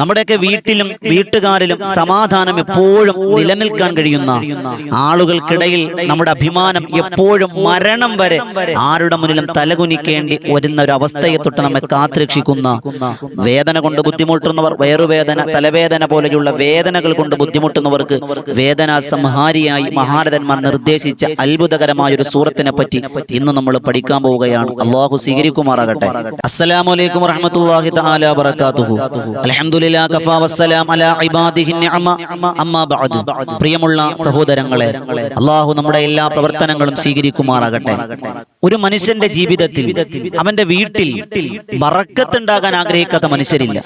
നമ്മുടെയൊക്കെ വീട്ടിലും വീട്ടുകാരിലും സമാധാനം എപ്പോഴും നിലനിൽക്കാൻ കഴിയുന്ന ആളുകൾക്കിടയിൽ നമ്മുടെ അഭിമാനം എപ്പോഴും മരണം വരെ ആരുടെ മുന്നിലും തലകുനിക്കേണ്ടി വരുന്ന ഒരു അവസ്ഥയെ തൊട്ട് നമ്മെ കാത്തുരക്ഷിക്കുന്ന വേദന കൊണ്ട് ബുദ്ധിമുട്ടുന്നവർ വയറുവേദന തലവേദന പോലെയുള്ള വേദനകൾ കൊണ്ട് ബുദ്ധിമുട്ടുന്നവർക്ക് വേദനാ സംഹാരിയായി മഹാരഥന്മാർ നിർദ്ദേശിച്ച അത്ഭുതകരമായ ഒരു സൂറത്തിനെ പറ്റി ഇന്ന് നമ്മൾ പഠിക്കാൻ പോവുകയാണ്. അള്ളാഹു സ്വീകരിക്കുമാറാകട്ടെ. അസ്സലാമു അലൈക്കും വറഹ്മത്തുള്ളാഹി തആല വബറകാതുഹു. പ്രിയമുള്ള സഹോദരങ്ങളെ അള്ളാഹു നമ്മുടെ എല്ലാ പ്രവർത്തനങ്ങളും സ്വീകരിക്കുമാറാകട്ടെ. ഒരു മനുഷ്യന്റെ ജീവിതത്തിൽ അവന്റെ വീട്ടിൽ ബറക്കത്തുണ്ടാകാൻ ആഗ്രഹിക്കാത്ത മനുഷ്യരില്ല.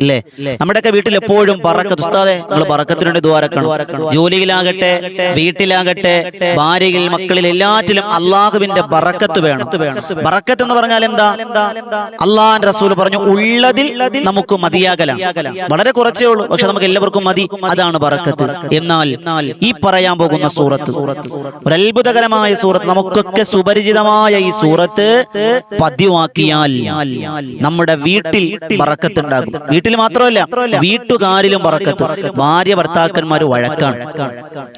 അല്ലേ? നമ്മുടെയൊക്കെ വീട്ടിൽ എപ്പോഴും പറക്കത്ത് ഉസ്താദെ നമ്മൾ പറക്കത്തിനുണ്ട് ദ്വാരക്കണം ജോലിയിലാകട്ടെ വീട്ടിലാകട്ടെ ഭാര്യയിൽ മക്കളിൽ എല്ലാറ്റിലും അള്ളാഹുവിന്റെ ബറക്കത്ത് വേണം. ബറക്കത്ത് എന്ന് പറഞ്ഞാൽ എന്താ? അള്ളാഹ് റസൂൽ പറഞ്ഞു ഉള്ളതിൽ നമുക്ക് മതിയാകലാണ് വളരെ കുറച്ചേ ഉള്ളൂ. പക്ഷെ നമുക്ക് എല്ലാവർക്കും മതി. അതാണ് പറക്കത്ത് എന്നാൽ ഈ പറയാൻ പോകുന്ന സൂറത്ത്. ഒരു അത്ഭുതകരമായ സൂറത്ത്. നമുക്കൊക്കെ സുപരിചിതമായ ഈ സൂറത്ത് പതിവാക്കിയാൽ നമ്മുടെ വീട്ടിൽ പറക്കത്തുണ്ടാകും വീട്ടിൽ മാത്രമല്ല വീട്ടുകാരിലും പറക്കത്ത് ഭാര്യ ഭർത്താക്കന്മാർ വഴക്കാണ്.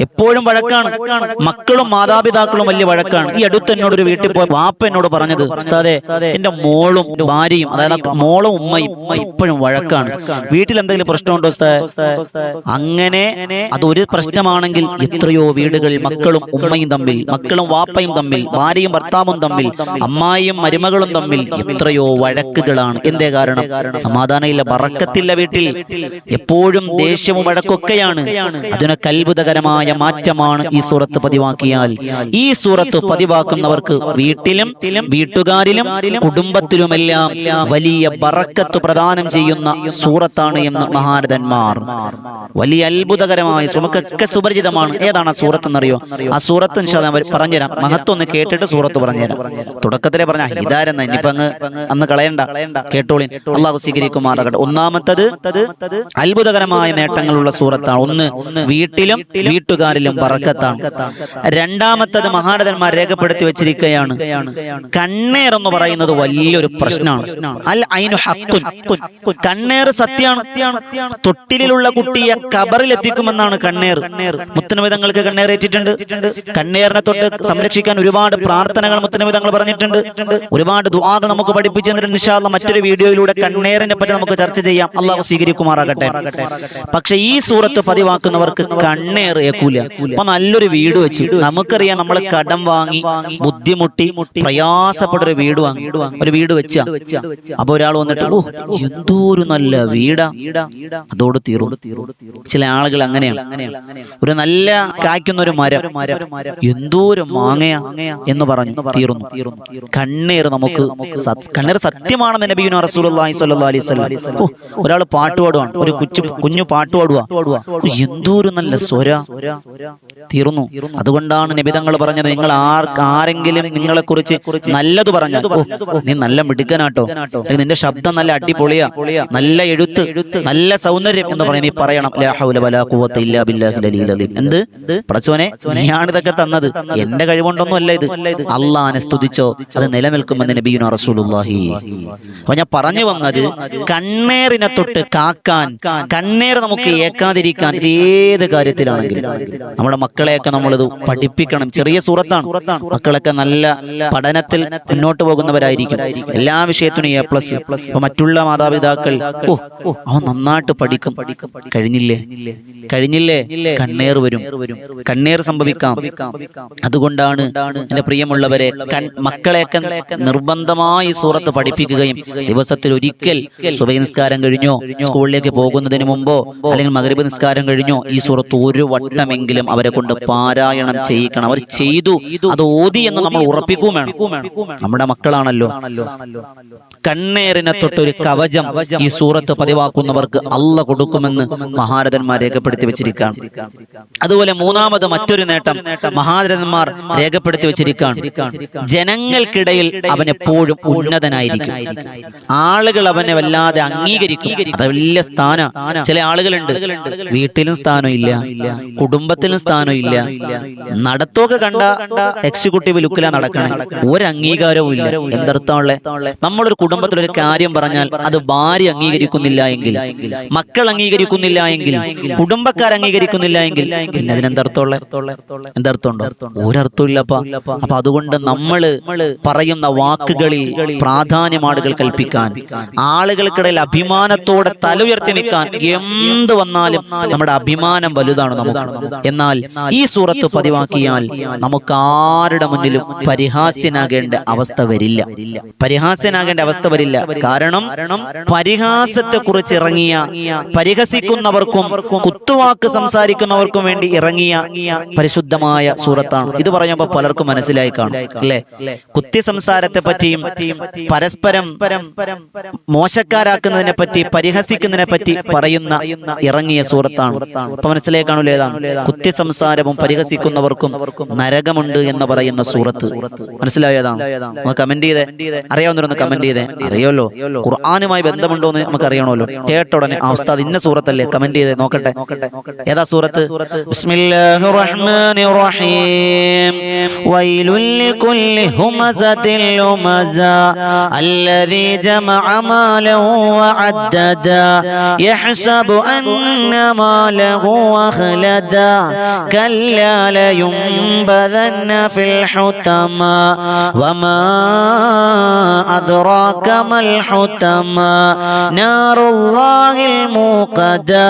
എപ്പോഴും വഴക്കാണ്. മക്കളും മാതാപിതാക്കളും വലിയ വഴക്കാണ്. ഈ അടുത്ത് എന്നോട് ഒരു വീട്ടിൽ പോയ വാപ്പ എന്നോട് പറഞ്ഞത് ഉസ്താദെ എന്റെ മോളും ഭാര്യയും അതായത് മോളും ഉമ്മയും ഇപ്പോഴും വഴക്കാണ്. വീട്ടിൽ എന്തെങ്കിലും പ്രശ്നമുണ്ടോ അങ്ങനെ അതൊരു പ്രശ്നമാണെങ്കിൽ എത്രയോ വീടുകൾ മക്കളും ഉമ്മയും തമ്മിൽ മക്കളും വാപ്പയും തമ്മിൽ ഭാര്യയും ഭർത്താവും തമ്മിൽ അമ്മായിയും മരുമകളും തമ്മിൽ എത്രയോ വഴക്കുകളാണ്. എന്തേ കാരണം? സമാധാനമില്ല ബറക്കത്തില്ല വീട്ടിൽ. എപ്പോഴും ദേഷ്യവും വഴക്കൊക്കെയാണ്. അതിനൊക്കെ അത്ഭുതകരമായ മാറ്റമാണ് ഈ സൂറത്ത് പതിവാക്കിയാൽ. ഈ സൂറത്ത് പതിവാക്കുന്നവർക്ക് വീട്ടിലും വീട്ടുകാരിലും കുടുംബത്തിലുമെല്ലാം വലിയ ബറക്കത്ത് പ്രദാനം ചെയ്യുന്ന സൂറത്താണ് എന്ന് മഹാരഥന്മാർ. വലിയ അത്ഭുതകരമായ സുമക്കൊക്കെ നമുക്കൊക്കെ സുപരിചിതമാണ്. ഏതാണ് ആ സൂറത്ത് എന്നറിയോ ആ സൂറത്ത് പറഞ്ഞുതരാം. മഹത്വം ഒന്ന് കേട്ടിട്ട് സൂറത്ത് പറഞ്ഞുതരാം. തുടക്കത്തിലെ പറഞ്ഞ ഇതാരെന്ന ഇനിയിപ്പോ അങ്ങ് അന്ന് കളയണ്ട. കേട്ടോളിൻ. അള്ളാഹു സ്വീകരിക്കുമാറാകട്ടെ. ഒന്നാമത്തത് അത്ഭുതകരമായ നേട്ടങ്ങളുള്ള സൂറത്താണ്. ഒന്ന് വീട്ടിലും വീട്ടുകാരിലും പറക്കത്താണ് രണ്ടാമത്തത് മഹാരഥന്മാർ രേഖപ്പെടുത്തി വെച്ചിരിക്കുകയാണ്. കണ്ണേർ എന്ന് പറയുന്നത് വലിയൊരു പ്രശ്നമാണ്. അൽ ഐനു ഹക്കുൻ. കണ്ണേർ സത്യമാണ് തൊട്ടിലുള്ള കുട്ടിയെ കബറിലെത്തിക്കുമെന്നാണ് കണ്ണേർ. മുത്തനവിധങ്ങൾക്ക് കണ്ണേറേറ്റിട്ടുണ്ട് കണ്ണേറിനെ തൊട്ട് സംരക്ഷിക്കാൻ ഒരുപാട് പ്രാർത്ഥനകൾ മുത്തനവിധങ്ങൾ പറഞ്ഞിട്ടുണ്ട്. ഒരുപാട് ദുആകൾ നമുക്ക് പഠിപ്പിച്ചു തന്നിട്ടുണ്ട്. അല്ലാ മറ്റൊരു വീഡിയോയിലൂടെ കണ്ണേറിനെ പറ്റി നമുക്ക് ചർച്ച ചെയ്യാം. അള്ളാഹു സ്വീകരിക്കുമാറാകട്ടെ. പക്ഷെ ഈ സൂറത്ത് പതിവാക്കുന്നവർക്ക് കണ്ണേർ ഏക്കൂല. അപ്പൊ നല്ലൊരു വീട് വെച്ച് നമുക്കറിയാം നമ്മൾ കടം വാങ്ങി ബുദ്ധിമുട്ടി പ്രയാസപ്പെട്ട ഒരു വീട് വാങ്ങി. ഒരു വീട് വെച്ച. അപ്പൊ ഒരാൾ വന്നിട്ട് ഓ എന്തോ ഒരു നല്ല വീടാ അതോട് തീർന്നു ചില ആളുകൾ അങ്ങനെയാണ് ഒരു നല്ല കായ്ക്കുന്ന ഒരു മരം എന്തോ ഒരു മാങ്ങയാ എന്ന് പറഞ്ഞു തീർന്നു കണ്ണീർ നമുക്ക് കണ്ണീർ സത്യമാണെന്ന് നബീന അലൈഹി ഓ ഒരാൾ പാട്ട് പാടുവാണ്. ഒരു കുച്ചു കുഞ്ഞു പാട്ട് പാടുക എന്തോ ഒരു നല്ല സ്വര. തീർന്നു. അതുകൊണ്ടാണ് നബിതങ്ങൾ പറഞ്ഞത് നിങ്ങൾ ആർക്ക് ആരെങ്കിലും നിങ്ങളെ കുറിച്ച് നല്ലത് പറഞ്ഞാൽ നീ നല്ല മിടുക്കനാട്ടോ. നിന്റെ ശബ്ദം നല്ല അടിപൊളിയാ. നല്ല എഴുത്ത് നല്ല സൗന്ദര്യം എന്ന് പറയുന്നത് പറയണം എന്ത്? പ്രസവനെ നീയാണ് ഇതൊക്കെ തന്നത്. എന്റെ കഴിവുകൊണ്ടൊന്നും അല്ല ഇത്. അള്ളഹാനെ സ്തുതിച്ചോ അത് നിലനിൽക്കുമെന്ന് നബിയുന റസൂലുള്ളാഹി. അപ്പൊ ഞാൻ പറഞ്ഞു വന്നത് കണ്ണേറിനെ തൊട്ട് കാക്കാൻ കണ്ണേർ നമുക്ക് ഏക്കാതിരിക്കാൻ ഏത് കാര്യത്തിലാണെങ്കിലും. നമ്മുടെ മക്കളെയൊക്കെ നമ്മളിത് പഠിപ്പിക്കണം. ചെറിയ സൂറത്താണ്. മക്കളൊക്കെ നല്ല പഠനത്തിൽ മുന്നോട്ട് പോകുന്നവരായിരിക്കും. എല്ലാ വിഷയത്തിനും എ പ്ലസ് മറ്റുള്ള മാതാപിതാക്കൾ അവൻ നന്നായിട്ട് പഠിക്കും. കഴിഞ്ഞില്ലേ? കഴിഞ്ഞില്ലേ? കണ്ണേർ വരും. കണ്ണേർ സംഭവിക്കാം. അതുകൊണ്ടാണ് എന്റെ പ്രിയമുള്ളവരെ മക്കളെയൊക്കെ നിർബന്ധമായി സൂറത്ത് പഠിപ്പിക്കുകയും ദിവസത്തിൽ ഒരിക്കൽ സുബൈ നിസ്കാരം കഴിഞ്ഞോ സ്കൂളിലേക്ക് പോകുന്നതിന് മുമ്പോ അല്ലെങ്കിൽ മകരീബ് നിസ്കാരം കഴിഞ്ഞോ ഈ സൂറത്ത് ഒരു വട്ടമെങ്കിലും അവരെ കൊണ്ട് പാരായണം ചെയ്യിക്കണം. അവർ ചെയ്തു. അത് ഓതി എന്ന് നമ്മൾ ഉറപ്പിക്കും വേണം. നമ്മുടെ മക്കളാണല്ലോ. കണ്ണേറിനെ തൊട്ടൊരു കവചം ഈ സൂറത്ത് പതിവാക്കുന്നവർക്ക് അല്ല കൊടുക്കുമെന്ന് മഹാരഥന്മാർ രേഖപ്പെടുത്തി വെച്ചിരിക്കുകയാണ്. അതുപോലെ മൂന്നാമത് മറ്റൊരു നേട്ടം മഹാരഥന്മാർ രേഖപ്പെടുത്തി വെച്ചിരിക്കുകയാണ്. ജനങ്ങൾക്കിടയിൽ അവൻ എപ്പോഴും ഉന്നതനായിരിക്കും. ആളുകൾ അവനെ വല്ലാതെ അംഗീകരിക്കും. അത് വലിയ സ്ഥാന. ചില ആളുകളുണ്ട് വീട്ടിലും സ്ഥാനം ഇല്ല കുടുംബത്തിലും സ്ഥാനം ഇല്ല. നടത്തൊക്കെ കണ്ട എക്സിക്യൂട്ടീവ് ലുക്കിലാ നടക്കണേ. ഒരു അംഗീകാരവും ഇല്ല എന്തർത്ഥമുള്ള നമ്മളൊരു കുടുംബത്തിൽ ഒരു കാര്യം പറഞ്ഞാൽ അത് ഭാര്യ അംഗീകരിക്കുന്നില്ല അംഗീകരിക്കുന്നില്ല എങ്കിൽ മക്കൾ അംഗീകരിക്കുന്നില്ല എങ്കിൽ കുടുംബക്കാർ അംഗീകരിക്കുന്നില്ല എങ്കിൽ പിന്നെ അതിനെന്തർത്ഥമുള്ള എന്തർത്ഥമുണ്ടോ ഒരർത്ഥമില്ലപ്പ. അപ്പൊ അതുകൊണ്ട് നമ്മൾ പറയുന്ന വാക്കുകളിൽ പ്രാധാന്യം ആളുകൾ കൽപ്പിക്കാൻ ആളുകൾക്കിടയിൽ അഭിമാനത്തോടെ തല ഉയർത്തി നിൽക്കാൻ എന്ത് വന്നാലും നമ്മുടെ അഭിമാനം വലുതാണ് നമുക്ക്. എന്നാൽ ഈ സൂറത്ത് പതിവാക്കിയാൽ നമുക്ക് ആരുടെ മുന്നിലും പരിഹാസ്യനാകേണ്ട അവസ്ഥ വരില്ല. പരിഹാസ്യനാകേണ്ട അവസ്ഥ വരില്ല. കാരണം പരിഹാസത്തെ കുറിച്ച് ഇറങ്ങിയ പരിഹസിക്കുന്നവർക്കും കുത്തുവാക്ക് സംസാരിക്കുന്നവർക്കും വേണ്ടി ഇറങ്ങിയ പരിശുദ്ധമായ സൂറത്താണ്. ഇത് പറയുമ്പോൾ പലർക്കും മനസ്സിലായി കാണും അല്ലെ? കുത്തി സംസാരത്തെ പറ്റിയും പരസ്പരം മോശക്കാരാക്കുന്നതിനെ പറ്റി പരിഹസിക്കുന്നതിനെ പറ്റി പറയുന്ന ഇറങ്ങിയ സൂറത്താണ്. അപ്പൊ മനസ്സിലായി കാണൂല ഏതാണ്? കുത്തി സംസാരവും പരിഹസിക്കുന്നവർക്കും നരകമുണ്ട് എന്ന് പറയുന്ന സൂറത്ത്. മനസ്സിലായതാണ് കമന്റ് ചെയ്തേ. അറിയാവുന്നവരൊന്ന് കമന്റ് ചെയ്തേ. അറിയല്ലോ ഖുർആാനുമായി ബന്ധമുണ്ടോ എന്ന് നമുക്ക് അറിയണമല്ലോ കേട്ട ഉടനെ ആ ഉസ്താദ് ഇന്ന സൂറത്തല്ലേ കമന്റ് ചെയ്തേ നോക്കട്ടെ ഏതാ സൂറത്ത് ബിസ്മില്ലാഹിർ റഹ്മാനിർ റഹീം വൈലുൽ ലികുല്ലി ഹുമസത്തിൽ ലുമസ الذي جمع ماله وعددا يحسب أن ماله أخلدا كلا لينبذن في الحطمة وما أدراك ما الحطمة نار الله الموقدة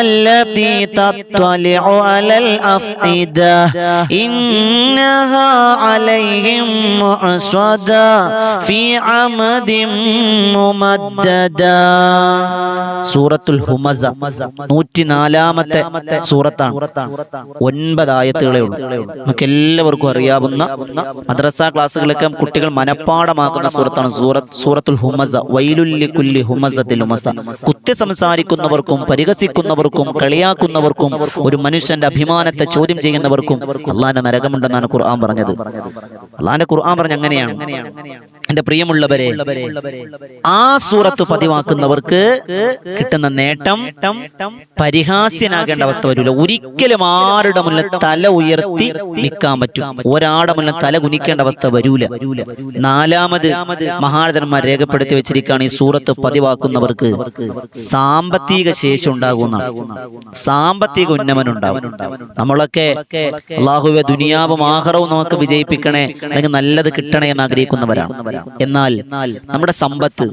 التي تطلع على الأفئدة إنها عليهم مؤصدة في عمد ممددة സൂറത്തുൽ ഹുമസ നൂറ്റിനാലാമത്തെ സൂറത്താണ് ഒൻപത് ആയത്തുകളേ ഉള്ളൂ നമുക്ക് എല്ലാവർക്കും അറിയാവുന്ന മദ്രസ ക്ലാസ്സുകളൊക്കെ കുട്ടികൾ മനഃപ്പാടമാക്കുന്ന സൂറത്താണ് സൂറത്ത് സൂറത്തുൽ ഹുമസ വൈലുല്ലി കുല്ലി ഹുമസത്തിൽ ഹുമസ കുത്തി സംസാരിക്കുന്നവർക്കും പരിഹസിക്കുന്നവർക്കും കളിയാക്കുന്നവർക്കും ഒരു മനുഷ്യന്റെ അഭിമാനത്തെ ചോദ്യം ചെയ്യുന്നവർക്കും അള്ളാന്റെ നരകമുണ്ടെന്നാണ് ഖുർആൻ പറഞ്ഞത്. അള്ളാന്റെ ഖുർആൻ പറഞ്ഞ അങ്ങനെയാണ്. എന്റെ പ്രിയമുള്ളവരെ ആ സൂറത്ത് പതിവാക്കുന്നവർക്ക് കിട്ടുന്ന നേട്ടം പരിഹാസ്യനാകേണ്ട അവസ്ഥ വരില്ല. ഒരിക്കലും ആരുടെ മുന്നിൽ തല ഉയർത്തി നിൽക്കാൻ പറ്റും. ഒരാടെ മുന്നിൽ തല കുനിക്കേണ്ട അവസ്ഥ വരൂല. നാലാമത് മഹാരഥന്മാർ രേഖപ്പെടുത്തി വെച്ചിരിക്കുകയാണ് ഈ സൂറത്ത് പതിവാക്കുന്നവർക്ക്. സാമ്പത്തിക ശേഷി ഉണ്ടാകുന്ന സാമ്പത്തിക ഉന്നമനം ഉണ്ടാവും നമ്മളൊക്കെ അള്ളാഹുവെ ദുനിയാവും ആഹാരവും നമുക്ക് വിജയിപ്പിക്കണേ അല്ലെങ്കിൽ നല്ലത് കിട്ടണേ എന്ന് ആഗ്രഹിക്കുന്നവരാണ്. എന്നാൽ നമ്മുടെ സമ്പത്ത്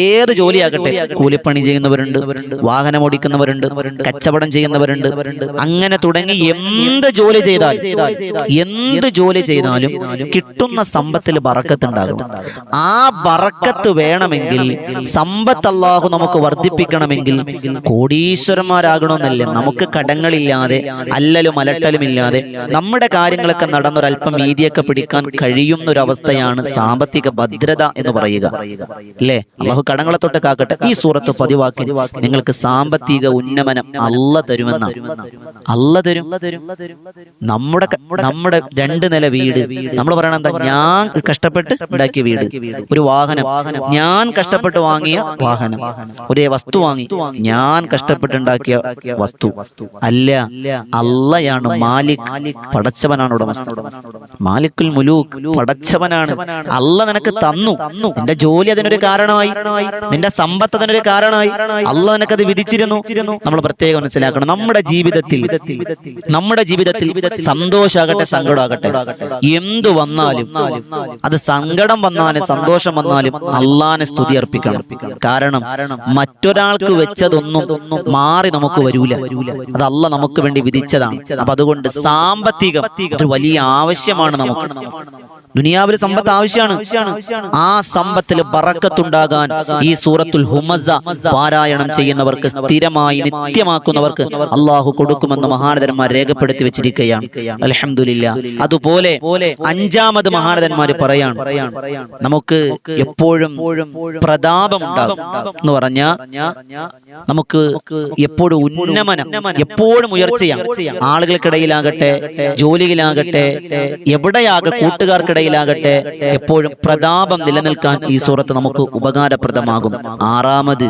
ഏത് ജോലിയാകട്ടെ കൂലിപ്പണി ചെയ്യുന്നവരുണ്ട് വാഹനം ഓടിക്കുന്നവരുണ്ട് കച്ചവടം ചെയ്യുന്നവരുണ്ട് അങ്ങനെ തുടങ്ങി എന്ത് ജോലി ചെയ്താൽ എന്ത് ജോലി ചെയ്താലും കിട്ടുന്ന സമ്പത്തിൽ ബറക്കത്തുണ്ടാകും. ആ ബറക്കത്ത് വേണമെങ്കിൽ സമ്പത്ത് അള്ളാഹു നമുക്ക് വർദ്ധിപ്പിക്കണമെങ്കിൽ കോടീശ്വരന്മാരാകണമെന്നല്ല? നമുക്ക് കടങ്ങളില്ലാതെ അല്ലലും അലട്ടലും ഇല്ലാതെ നമ്മുടെ കാര്യങ്ങളൊക്കെ നടന്നൊരല്പം വീതിയൊക്കെ പിടിക്കാൻ കഴിയുന്നൊരവസ്ഥയാണ് സാമ്പത്തിക ഭദ്രത എന്ന് പറയുക. അല്ലേ? അള്ളാഹു കടങ്ങളെ തൊട്ട് കാക്കട്ടെ. ഈ സൂറത്ത് പതിവാക്കി നിങ്ങൾക്ക് സാമ്പത്തിക ഉന്നമനം അല്ല തരുമെന്ന. അല്ല തരും. നമ്മുടെ നമ്മുടെ രണ്ട് നില വീട്. നമ്മൾ പറയണ എന്താ? ഞാൻ കഷ്ടപ്പെട്ട് ഉണ്ടാക്കിയ വീട്. ഒരു വാഹനം. ഞാൻ കഷ്ടപ്പെട്ട് വാങ്ങിയ വാഹനം. ഒരേ വസ്തു വാങ്ങി. ഞാൻ കഷ്ടപ്പെട്ടുണ്ടാക്കിയ വസ്തു. അല്ല അല്ലയാണ് മാലിക്. പടച്ചവനാണ് ഉടമസ്ഥ മാലിക്കുൽ മുലൂക്ക് പടച്ചവനാണ്. അല്ല നിനക്ക് തന്നു. നിന്റെ ജോലി അതിനൊരു കാരണമായി. നിന്റെ സമ്പത്ത് അതിനൊരു കാരണമായി. അല്ല നിനക്കത് വിധിച്ചിരുന്നു. നമ്മൾ പ്രത്യേകം മനസ്സിലാക്കണം. നമ്മുടെ ജീവിതത്തിൽ നമ്മുടെ ജീവിതത്തിൽ സന്തോഷാകട്ടെ സങ്കടമാകട്ടെ. എന്തു വന്നാലും അത് സങ്കടം വന്നാലും സന്തോഷം വന്നാലും അള്ളാനെ സ്തുതി അർപ്പിക്കണം കാരണം മറ്റൊരാൾക്ക് വെച്ചതൊന്നും മാറി നമുക്ക് വരൂല. അത് അല്ല നമുക്ക് വേണ്ടി വിധിച്ചതാണ്. അപ്പൊ അതുകൊണ്ട് സാമ്പത്തികം ഒരു വലിയ ആവശ്യമാണ് നമുക്ക്. ദുനിയാവിൽ സമ്പത്ത് ആവശ്യമാണ്. ആ സമ്പത്തിൽ ബറക്കത്തുണ്ടാകാൻ ഈ സൂറത്തുൽ ഹുമസ പാരായണം ചെയ്യുന്നവർക്ക് സ്ഥിരമായി നിത്യമാക്കുന്നവർക്ക് അള്ളാഹു കൊടുക്കുമെന്ന് മഹാനതന്മാർ രേഖപ്പെടുത്തി വെച്ചിരിക്കുകയാണ്. അലഹമില്ല അതുപോലെ അഞ്ചാമത് മഹാനതന്മാർ പറയാണ്. നമുക്ക് എപ്പോഴും പ്രതാപം ഉണ്ടാകും എന്ന് പറഞ്ഞ നമുക്ക് എപ്പോഴും ഉന്നമനം എപ്പോഴും ഉയർച്ചയാണ്. ആളുകൾക്കിടയിലാകട്ടെ ജോലിയിലാകട്ടെ എവിടെയാകെ കൂട്ടുകാർക്കിടയിൽ മാതാപിതാക്കൾക്കിടയിലാകട്ടെ എപ്പോഴും പ്രതാപം നിലനിൽക്കാൻ ഈ സൂറത്ത് നമുക്ക് ഉപകാരപ്രദമാകും. ആറാമത്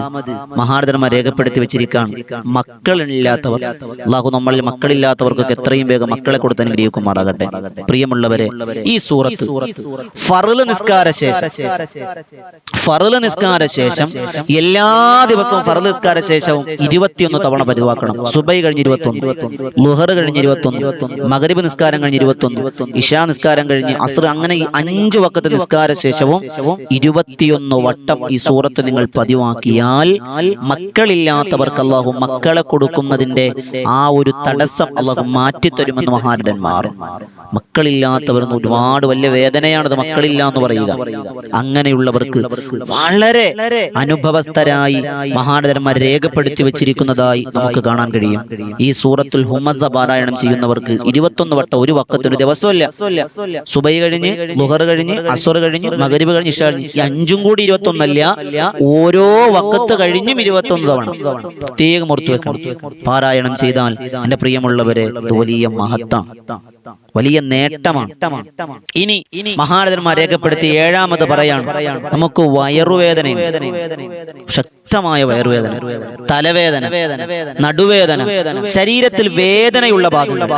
മഹാരഥന്മാർ രേഖപ്പെടുത്തി വെച്ചിരിക്കുകയാണ് മക്കളില്ലാത്തവർ. അള്ളാഹു നമ്മളിൽ മക്കളില്ലാത്തവർക്കൊക്കെ എത്രയും വേഗം മക്കളെ കൊടുത്ത് അനുഗ്രഹിക്കുമാറാകട്ടെ. പ്രിയമുള്ളവരെ ഈ സൂറത്ത് ഫറുൽ നിസ്കാര ശേഷം ഫറുൽ നിസ്കാര ശേഷം എല്ലാ ദിവസവും ഫറുൽ നിസ്കാര ശേഷവും ഇരുപത്തിയൊന്ന് തവണ പതിവാക്കണം. സുബൈ കഴിഞ്ഞ് ഇരുപത്തൊന്ന് ലുഹർ കഴിഞ്ഞ് ഇരുപത്തൊന്ന് മകരീബ് നിസ്കാരം കഴിഞ്ഞ് ഇരുപത്തൊന്ന് ഇഷാ നിസ്കാരം കഴിഞ്ഞ് അസർ അങ്ങനെ ഈ അഞ്ചു വക്കത്തെ നിസ്കാര ശേഷവും ഇരുപത്തിയൊന്ന് വട്ടം ഈ സൂറത്ത് നിങ്ങൾ പതിവാക്കിയാൽ മക്കളില്ലാത്തവർക്ക് അള്ളാഹു മക്കളെ കൊടുക്കുന്നതിന്റെ ആ ഒരു തടസ്സം അള്ളാഹു മാറ്റിത്തരുമെന്ന് മഹാരഥന്മാർ മക്കളില്ലാത്തവർ ഒരുപാട് വലിയ വേദനയാണത് മക്കളില്ല എന്ന് പറയുക. അങ്ങനെയുള്ളവർക്ക് വളരെ അനുഭവസ്ഥരായി മഹാനതന്മാർ രേഖപ്പെടുത്തി വെച്ചിരിക്കുന്നതായി നമുക്ക് കാണാൻ കഴിയും. ഈ സൂറത്തുൽ ഹുമസ പാരായണം ചെയ്യുന്നവർക്ക് ഇരുപത്തൊന്ന് വട്ടം ഒരു വക്കത്തിന് ദിവസമല്ല. സുബൈ കഴിഞ്ഞ് ലുഹർ കഴിഞ്ഞ് അസുർ കഴിഞ്ഞ് മകരിബ് കഴിഞ്ഞ് ഇഷ കഴിഞ്ഞ് ഈ അഞ്ചും കൂടി ഇരുപത്തൊന്നല്ല ഓരോ വക്കത്ത് കഴിഞ്ഞും ഇരുപത്തൊന്ന് തവണ. പ്രത്യേകം ഓർത്തു വെക്കണം. പാരായണം ചെയ്താൽ എന്റെ പ്രിയമുള്ളവരെ വലിയ മഹത്താണ് വലിയ നേട്ടമാണ്. ഇനി മഹാരഥന്മാർ രേഖപ്പെടുത്തി ഏഴാമത് പറയാണ്. നമുക്ക് വയറുവേദന ശക്തമായ വയറുവേദന തലവേദന നടുവേദന ശരീരത്തിൽ വേദനയുള്ള ഭാഗങ്ങൾ.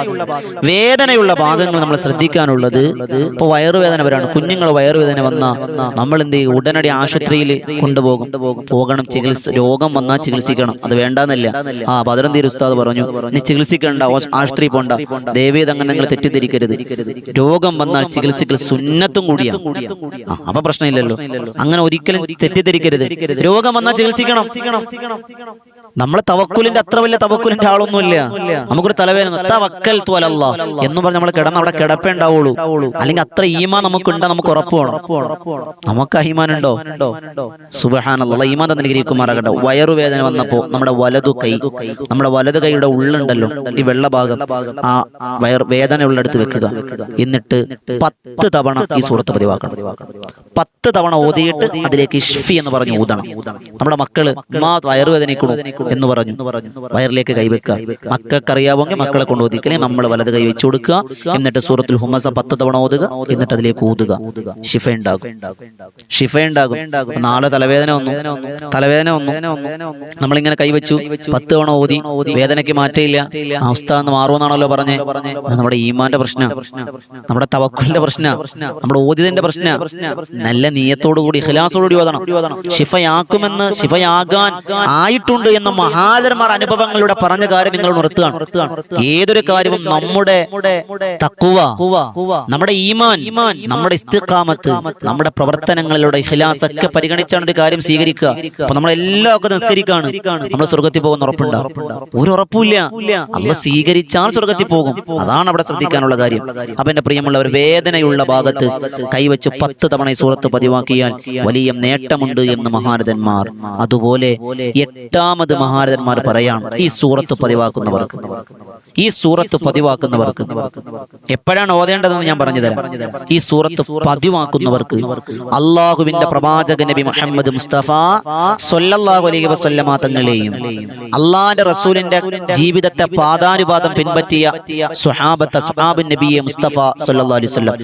വേദനയുള്ള ഭാഗങ്ങൾ നമ്മൾ ശ്രദ്ധിക്കാനുള്ളത് ഇപ്പൊ വയറുവേദന വരാണ്. കുഞ്ഞുങ്ങൾ വയറുവേദന വന്ന നമ്മൾ എന്ത് ചെയ്യും? ഉടനടി ആശുപത്രിയിൽ കൊണ്ടുപോകും. പോകണം ചികിത്സ രോഗം വന്നാൽ ചികിത്സിക്കണം. അത് വേണ്ടെന്നല്ല. ആ പതിനന്തീര് ഉസ്താദ് പറഞ്ഞു ഇനി ചികിത്സിക്കണ്ട ആശുപത്രി പോണ്ട. ദേവീത് അങ്ങനെ നിങ്ങൾ തെറ്റിദ്ധരിക്കരുത്. രോഗം വന്നാൽ ചികിത്സകൾ സുന്നത്തും കൂടിയാണ് അപ്പൊ പ്രശ്നമില്ലല്ലോ. അങ്ങനെ ഒരിക്കലും തെറ്റിദ്ധരിക്കരുത്. രോഗം വന്നാൽ ചികിത്സിക്കണം. നമ്മളെ തവക്കുലിന്റെ അത്ര വലിയ തവക്കുലിന്റെ ആളൊന്നുമില്ല. നമുക്കൊരു തലവേദന തവക്കൽ തോലല്ല എന്ന് പറഞ്ഞ് നമ്മൾ കിടന്ന് അവിടെ കിടപ്പേ ഉണ്ടാവുള്ളൂ. അല്ലെങ്കിൽ അത്ര ഈമാൻ നമുക്കുണ്ട് നമുക്ക് ഉറപ്പ് വേണം. നമുക്ക് ഈമാൻ ഉണ്ടോ സുബഹാനുള്ള ഈമാൻ തന്നിരിക്കുമാറാകട്ടെ വയറുവേദന വന്നപ്പോ നമ്മുടെ വലതു കൈ നമ്മുടെ വലതു കൈയുടെ ഉള്ളുണ്ടല്ലോ ഈ വെള്ള ഭാഗം ആ വയർ വേദന ഉള്ളിടത്ത് വെക്കുക. എന്നിട്ട് പത്ത് തവണ ഈ സുഹൃത്ത് പതിവാക്കണം. പത്ത് തവണ ഓതിയിട്ട് അതിലേക്ക് ഇഷ്ഫി എന്ന് പറഞ്ഞു ഊതണം. നമ്മുടെ മക്കൾ മാ വയറുവേദനിക്കണു എന്ന് പറഞ്ഞു. വയറിലേക്ക് കൈവെക്കുക. മക്കൾക്ക് അറിയാവുമെങ്കിൽ മക്കളെ കൊണ്ട് ഓദിക്കലേ നമ്മൾ വലത് കൈ വെച്ചു കൊടുക്കുക. എന്നിട്ട് സൂറത്തുൽ ഹുമസ പത്ത് തവണ ഓതുക. എന്നിട്ട് അതിലേക്ക് ഊതുക ഷിഫ ഉണ്ടാകും. ഷിഫ ഉണ്ടാകും. നാളെ തലവേദന വന്നു. തലവേദന ഒന്നും നമ്മളിങ്ങനെ കൈവച്ചു. പത്ത് തവണ ഓതി. വേദനയ്ക്ക് മാറ്റയില്ല അവസ്ഥ എന്ന് മാറുമെന്നാണല്ലോ പറഞ്ഞേ. നമ്മുടെ ഈമാന്റെ പ്രശ്ന. നമ്മുടെ തവക്കുലിന്റെ പ്രശ്ന. നമ്മുടെ ഓതിയതിന്റെ പ്രശ്ന. നല്ല നീയത്തോടുകൂടി ഹിലാസോടുകൂടി ഓതണം. ശിഫയാക്കുമെന്ന് ശിഫയാകാൻ ആയിട്ടുണ്ട് എന്ന മഹാദരന്മാർ അനുഭവങ്ങളിലൂടെ പറഞ്ഞ കാര്യം നിങ്ങൾ നിർത്തുകയാണ് ഏതൊരു കാര്യവും നമ്മുടെ തക്കുവ നമ്മുടെ ഈമാൻ നമ്മുടെ ഇസ്തിഖാമത്ത് നമ്മുടെ പ്രവർത്തനങ്ങളിലൂടെ ഇഹ്ലാസ് ഒക്കെ പരിഗണിച്ചാണ് ഒരു കാര്യം സ്വീകരിക്കുക. അപ്പൊ നമ്മളെല്ലാം ഒക്കെ നിസ്കരിക്കാണ് നമ്മൾ സ്വർഗത്തിൽ പോകുന്ന ഉറപ്പുണ്ട്? ഒരു ഉറപ്പില്ല അല്ല സ്വീകരിച്ചാൽ സ്വർഗത്തിൽ പോകും. അതാണ് അവിടെ ശ്രദ്ധിക്കാനുള്ള കാര്യം. അപ്പൊ എന്റെ പ്രിയമുള്ളവർ വേദനയുള്ള ഭാഗത്ത് കൈവച്ച് പത്ത് തവണ സൂറത്ത് പതിവാക്കിയാൽ വലിയ നേട്ടമുണ്ട് എന്ന് മഹാരഥന്മാർ. അതുപോലെ എട്ടാമത് മഹാരഥന്മാർ പറയാണ് ഈ സൂറത്ത് പതിവാക്കുന്നവർക്ക്. ഈ സൂറത്ത് പതിവാക്കുന്നവർക്ക്. എപ്പോഴാണ് ഓതേണ്ടതെന്ന് ഞാൻ പറഞ്ഞു തരാം ഈ സൂറത്ത് പതിവാക്കുന്നവർക്ക് അള്ളാഹുവിന്റെ പ്രവാചക നബി മുഹമ്മദ് മുസ്തഫ സൊല്ലാഹു അലൈഹി വസല്ലമ തങ്ങളെയും അള്ളാന്റെ റസൂലിന്റെ ജീവിതത്തെ പാതാനുപാതം പിൻപറ്റിയ സുഹാബത്ത് സുഹാബ് നബിയെ മുസ്തഫ വസല്ലം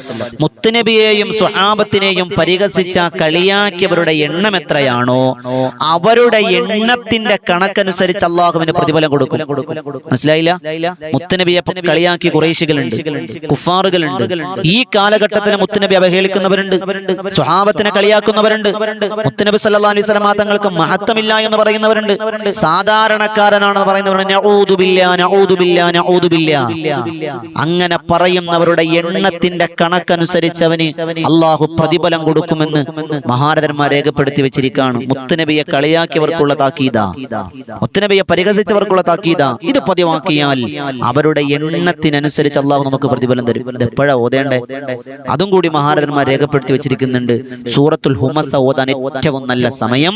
മുത്തുനബിയെയും സുഹാബത്തിനെയും പരിഹസിച്ച കളിയാക്കിയവരുടെ എണ്ണം എത്രയാണോ അവരുടെ എണ്ണത്തിന്റെ കണക്കനുസരിച്ച് അള്ളാഹുവിന് പ്രതിഫലം കൊടുക്കും. മനസ്സിലായില്ല? മുത്തനബിയെ കളിയാക്കി കുറേശികളുണ്ട് കുഫാറുകളുണ്ട്. ഈ കാലഘട്ടത്തിൽ മുത്തനബി അവഹേളിക്കുന്നവരുണ്ട് സ്വഹാബത്തിനെ കളിയാക്കുന്നവരുണ്ട് മുത്തനബി സല്ലല്ലാഹു അലൈഹി സ്വലമാ തങ്ങൾക്ക് മഹത്വമില്ല എന്ന് പറയുന്നവരുണ്ട്. സാധാരണക്കാരനാണെന്ന് പറയുന്നവരുണ്ട് അങ്ങനെ പറയുന്നവരുടെ എണ്ണത്തിന്റെ കണക്കനുസരിച്ച് അവന് അള്ളാഹു പ്രതിഫലം കൊടുക്കുമെന്ന് മഹാരഥന്മാർ രേഖപ്പെടുത്തി വെച്ചിരിക്കുകയാണ്. മുത്തനബിയെ കളിയാക്കിയവർക്കുള്ള താക്കീത. മുത്തുനബിയെ പരിഹസിച്ചവർക്കുള്ള താക്കീത. ഇത് പതിവാക്കിയാൽ അവരുടെ എണ്ണത്തിനനുസരിച്ച് അള്ളാഹു നമുക്ക് പ്രതിഫലം തരും. ഇത് എപ്പോഴാ ഓതേണ്ടേ? അതും കൂടി മഹാരഥന്മാർ രേഖപ്പെടുത്തി വെച്ചിരിക്കുന്നുണ്ട്. സൂറത്തുൽ ഹുമസ ഓതാൻ ഏറ്റവും നല്ല സമയം.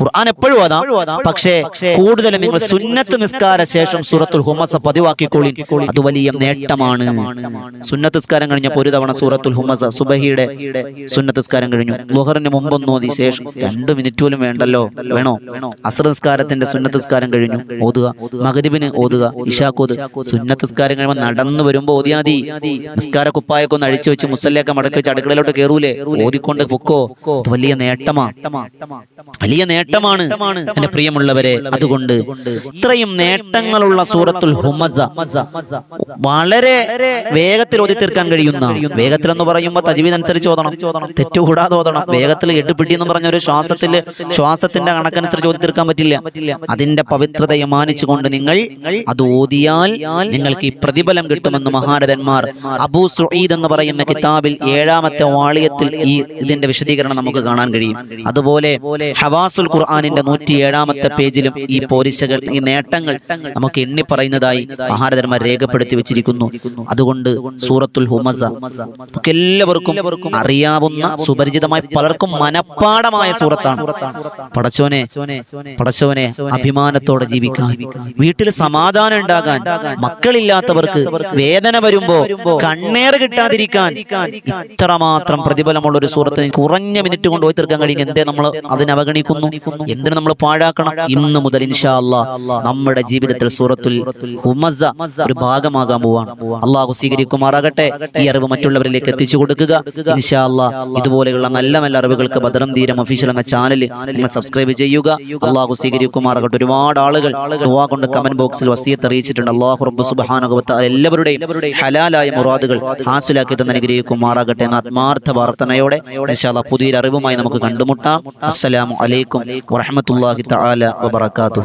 ഖുർആൻ എപ്പോഴും ഓതാം. പക്ഷേ കൂടുതലും നിങ്ങൾ സുന്നത്ത് നിസ്കാര ശേഷം സൂറത്തുൽ ഹുമസ പതിവാക്കിക്കോളി. അത് വലിയ നേട്ടമാണ്. നേട്ടമാണ് സുന്നത്തസ്കാരം കഴിഞ്ഞപ്പോൾ ഒരു തവണ സൂറത്തുൽ ഹുമസ സുബഹിയുടെ സുന്നത്തസ്കാരം കഴിഞ്ഞു. ലുഹറിന് മുമ്പൊന്നോതി ശേഷം രണ്ട് മിനിറ്റ് പോലും വേണ്ടല്ലോ. വേണോ? അസ്ര നിസ്കാരത്തിന്റെ സുന്നത്തസ്കാരം കഴിഞ്ഞു. ഓതുക. മകരിവിന് ഓതുക. ഇഷാക്കോത് സുന്നത്തസ്കാരം കഴിയുമ്പോൾ നടന്നു വരുമ്പോ ഓതിയാതി നിസ്കാര കുപ്പായൊക്കെ ഒന്ന് അഴിച്ചു വെച്ച് മുസല്ലയൊക്കെ മടക്കി വെച്ച് അടുക്കളയിലോട്ട് കയറൂലേ ഓതിക്കൊണ്ട് പൊക്കോ. വലിയ നേട്ടമാ. വലിയ നേട്ടമാണ് എന്റെ പ്രിയമുള്ളവരെ അതുകൊണ്ട് ഇത്രയും നേട്ടങ്ങളുള്ള സൂറത്തുൽ ഹുമസ വളരെ വേഗത്തിൽ ഓതി തീർക്കാൻ കഴിയുന്ന വേഗത്തിൽ എന്ന് പറയുമ്പോൾ തജ്വീദ് അനുസരിച്ച് ഓതണം. തെറ്റുകൂടാതെ ഓതണം. വേഗത്തിൽ എട്ടുപിട്ടി എന്ന് പറഞ്ഞ ഒരു ശ്വാസത്തിൽ ശ്വാസത്തിന്റെ കണക്കനുസരിച്ച് ഓതി തീർക്കാൻ പറ്റില്ല. അതിന്റെ പവിത്രതയെ മാനിച്ചുകൊണ്ട് നിങ്ങൾ അത് ഓതിയാൽ നിങ്ങൾക്ക് ഈ പ്രതിഫലം കിട്ടുമെന്ന് മഹാരഥന്മാർ അബൂ സുഈദ് എന്ന് പറയുന്ന കിതാബിൽ ഏഴാമത്തെ വാളിയത്തിൽ ഈ ഇതിന്റെ വിശദീകരണം നമുക്ക് കാണാൻ കഴിയും. അതുപോലെ ഹവാസുൽ ഖുർആാനിന്റെ നൂറ്റി ഏഴാമത്തെ പേജിലും ഈ പോരിശകൾ ഈ നേട്ടങ്ങൾ നമുക്ക് എണ്ണി പറയുന്നതായി മഹാരഥന്മാർ രേഖപ്പെടുത്തി വെച്ചിരിക്കുന്നു. അതുകൊണ്ട് സൂറത്തുൽ ഹുമസ എല്ലാവർക്കും അറിയാവുന്ന സുപരിചിതമായി പലർക്കും മനപ്പാടമായ സൂറത്താണ്. പടച്ചോനെ പടച്ചോനെ അഭിമാനത്തോടെ ജീവിക്കാൻ. വീട്ടിൽ സമാധാനം ഉണ്ടാകാൻ മക്കളില്ലാത്തവർക്ക് വേദന വരുമ്പോ കണ്ണേറ് കിട്ടാതിരിക്കാൻ. ഇത്രമാത്രം പ്രതിഫലമുള്ള ഒരു സുഹൃത്ത് കുറഞ്ഞ മിനിറ്റ് കൊണ്ട് പോയി തീർക്കാൻ കഴിയും എന്തേ നമ്മൾ അതിനെ അവഗണിക്കുന്നു? എന്തിനു നമ്മൾ പാഴാക്കണം? ഇന്ന് മുതൽ ഇൻഷാ അല്ലാ നമ്മുടെ ജീവിതത്തിൽ സൂറത്തുൽ ഹുമസ ഒരു ഭാഗമാകാൻ പോവാണ്. അള്ളാഹു സ്വീകരിക്കുമാറാകട്ടെ. ഈ അറിവ് മറ്റുള്ളവരിലേക്ക് എത്തിച്ചു കൊടുക്കുക. ഇൻഷാ അല്ലാ ഇതുപോലെയുള്ള നല്ല നല്ല അറിവുകൾക്ക് ഭദ്രം തീരം ഒഫീഷ്യൽ എന്ന ചാനൽ നിങ്ങൾ സബ്സ്ക്രൈബ് ചെയ്യുക. അള്ളാഹു സ്വീകരിക്കുമാറാകട്ടെ ഒരുപാട് ആളുകൾ കൊണ്ട് കമന്റ് ബോക്സിൽ വസിയത്ത് അറിയിച്ചിട്ടുണ്ട്. അള്ളാഹു റബ്ബ് വതആല എല്ലാവരുടെയും ഹലാലായ മുറാദുകൾ ഹാസിലാക്കി തന്നെ അനുഗ്രഹിക്കുമാറാകട്ടെ എന്ന ആത്മാർത്ഥ പ്രാർത്ഥനയോടെ പുതിയൊരു അറിവുമായി നമുക്ക് കണ്ടുമുട്ടാം. അസ്സലാമു അലൈക്കും വറഹ്മത്തുള്ളാഹി തആല വബറകാതുഹു.